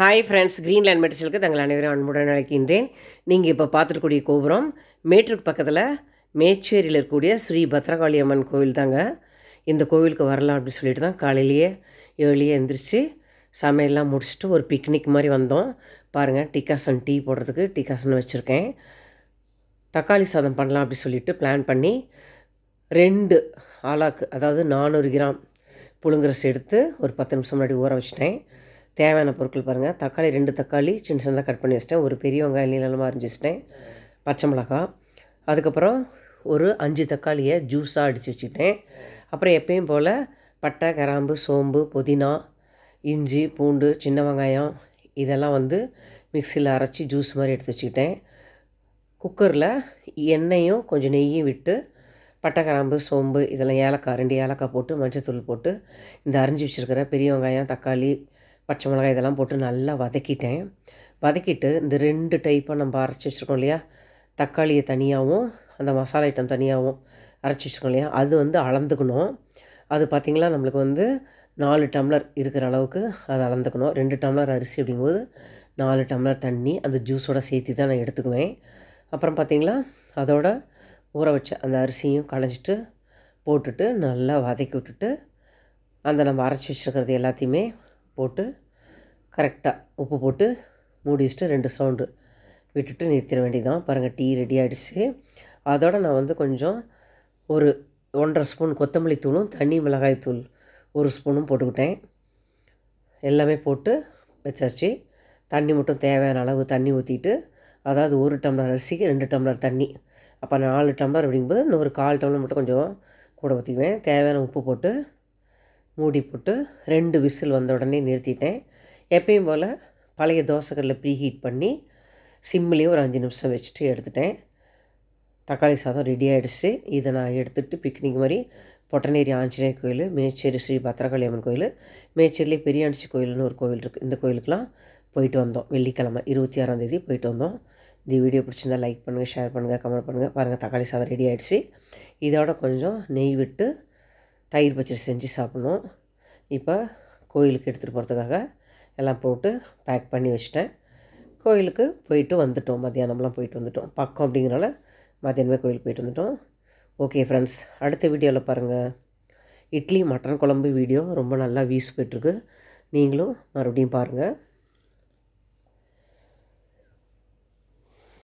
Hi friends Greenland மெடிசலுக்கு தங்கள் அனைவரும் அன்புடன் அழைக்கின்றேன். நீங்கள் இப்போ பார்த்துருக்கூடிய கோபுரம் மேட்டூருக்கு பக்கத்தில் மேச்சேரியில் இருக்கக்கூடிய ஸ்ரீ பத்ரகாளி அம்மன் கோவில் தாங்க. இந்த கோவிலுக்கு வரலாம் அப்படின்னு சொல்லிட்டு தான் காலையிலேயே ஏழியே எழுந்திரிச்சு சமையல்லாம் முடிச்சுட்டு ஒரு பிக்னிக் மாதிரி வந்தோம். பாருங்கள் டிகாசன் டீ போடுறதுக்கு டிகாசன் வச்சுருக்கேன். தக்காளி சாதம் பண்ணலாம் அப்படி சொல்லிட்டு பிளான் பண்ணி ரெண்டு ஆளாக்கு அதாவது நானூறு கிராம் புழுங்கரசு எடுத்து ஒரு பத்து நிமிஷம் முன்னாடி ஊற வச்சிட்டேன். தேவையான பொருட்கள் பாருங்கள் தக்காளி ரெண்டு தக்காளி சின்ன சின்னதாக கட் பண்ணி வச்சிட்டேன். ஒரு பெரிய வெங்காயம் நீளமாக அரிஞ்சு வச்சிட்டேன். பச்சை மிளகா. அதுக்கப்புறம் ஒரு அஞ்சு தக்காளியை ஜூஸாக அடித்து வச்சுக்கிட்டேன். அப்புறம் எப்பயும் போல் பட்டை கிராம்பு சோம்பு புதினா இஞ்சி பூண்டு சின்ன வெங்காயம் இதெல்லாம் வந்து மிக்சியில் அரைச்சி ஜூஸ் மாதிரி எடுத்து வச்சுக்கிட்டேன். குக்கரில் எண்ணெயும் கொஞ்சம் நெய்யும் விட்டு பட்டை கிராம்பு சோம்பு இதெல்லாம் ஏலக்காய் ரெண்டு ஏலக்காய் போட்டு மஞ்சத்தூள் போட்டு இந்த அரிஞ்சு வச்சுருக்கிற பெரிய வெங்காயம் தக்காளி பச்சை மிளகாய் இதெல்லாம் போட்டு நல்லா வதக்கிட்டேன். வதக்கிட்டு இந்த ரெண்டு டைப்பாக நம்ம அரைச்சி வச்சுருக்கோம் இல்லையா? தக்காளியை தனியாகவும் அந்த மசாலா ஐட்டம் தனியாகவும் அரைச்சி வச்சுருக்கோம் இல்லையா? அது வந்து அளந்துக்கணும். அது பார்த்திங்களா நம்மளுக்கு வந்து நாலு டம்ளர் இருக்கிற அளவுக்கு அதை அளந்துக்கணும். ரெண்டு டம்ளர் அரிசி அப்படிங்கும்போது நாலு டம்ளர் தண்ணி அந்த ஜூஸோட சேர்த்து தான் நான் எடுத்துக்குவேன். அப்புறம் பார்த்திங்களா அதோட ஊற வச்ச அந்த அரிசியும் களைஞ்சிட்டு போட்டுட்டு நல்லா வதக்கி விட்டுட்டு அந்த நம்ம அரைச்சி வச்சுருக்கிறது எல்லாத்தையுமே போட்டு கரெக்டாக உப்பு போட்டு மூடி வச்சுட்டு ரெண்டு சவுண்டு விட்டுட்டு நிறுத்திட வேண்டியதான் பாருங்கள் டீ ரெடி ஆகிடுச்சு அதோட நான் வந்து கொஞ்சம் ஒரு ஒன்றரை ஸ்பூன் கொத்தமல்லி தூளும் தனி மிளகாய் தூள் ஒரு ஸ்பூனும் போட்டுக்கிட்டேன். எல்லாமே போட்டு வச்சாச்சு. தண்ணி மட்டும் தேவையான அளவு தண்ணி ஊற்றிட்டு அதாவது ஒரு டம்ளர் அரிசிக்கு ரெண்டு டம்ளர் தண்ணி. அப்போ நாலு டம்ளர் அப்படிங்கும்போது இன்னும் ஒரு கால் டம்ளர் மட்டும் கொஞ்சம் கூட ஊற்றிக்குவேன் தேவையான உப்பு போட்டு மூடி போட்டு ரெண்டு விசில் வந்த உடனே நிறுத்திட்டேன். எப்பயும் போல் பழைய தோசைக்கல்லில் ப்ரீ ஹீட் பண்ணி சிம்லேயே ஒரு அஞ்சு நிமிஷம் வச்சுட்டு எடுத்துட்டேன். தக்காளி சாதம் ரெடி ஆகிடுச்சு இதை நான் எடுத்துகிட்டு பிக்னிக் மாதிரி பொட்டநேரி ஆஞ்சநேயர் கோயில் மேச்சேரி ஸ்ரீ பத்திரகாளி அம்மன் கோயில் மேச்சேரிலேயே பெரியாஞ்சி கோயில்னு ஒரு கோயில் இருக்குது இந்த கோயிலுக்கெலாம் போயிட்டு வந்தோம். வெள்ளிக்கிழமை இருபத்தி ஆறாந்தேதி போயிட்டு வந்தோம். இந்த வீடியோ பிடிச்சிருந்தா லைக் பண்ணுங்கள் ஷேர் பண்ணுங்கள் கமெண்ட் பண்ணுங்கள் பாருங்கள் தக்காளி சாதம் ரெடி ஆகிடுச்சு இதோட கொஞ்சம் நெய் விட்டு தயிர் பச்சடி செஞ்சு சாப்பிட்ணும். இப்போ கோயிலுக்கு எடுத்துகிட்டு போகிறதுக்காக எல்லாம் போட்டு பேக் பண்ணி வச்சிட்டேன். கோயிலுக்கு போயிட்டு வந்துட்டோம். மத்தியானம்லாம் போயிட்டு வந்துட்டோம். பக்கம் அப்படிங்கிறனால மத்தியானமே கோயிலுக்கு போயிட்டு வந்துட்டோம். ஓகே ஃப்ரெண்ட்ஸ் அடுத்த வீடியோவில் பாருங்கள் இட்லி மட்டன் குழம்பு வீடியோ ரொம்ப நல்லா வியூஸ் போயிட்டுருக்கு நீங்களும் மறுபடியும் பாருங்கள்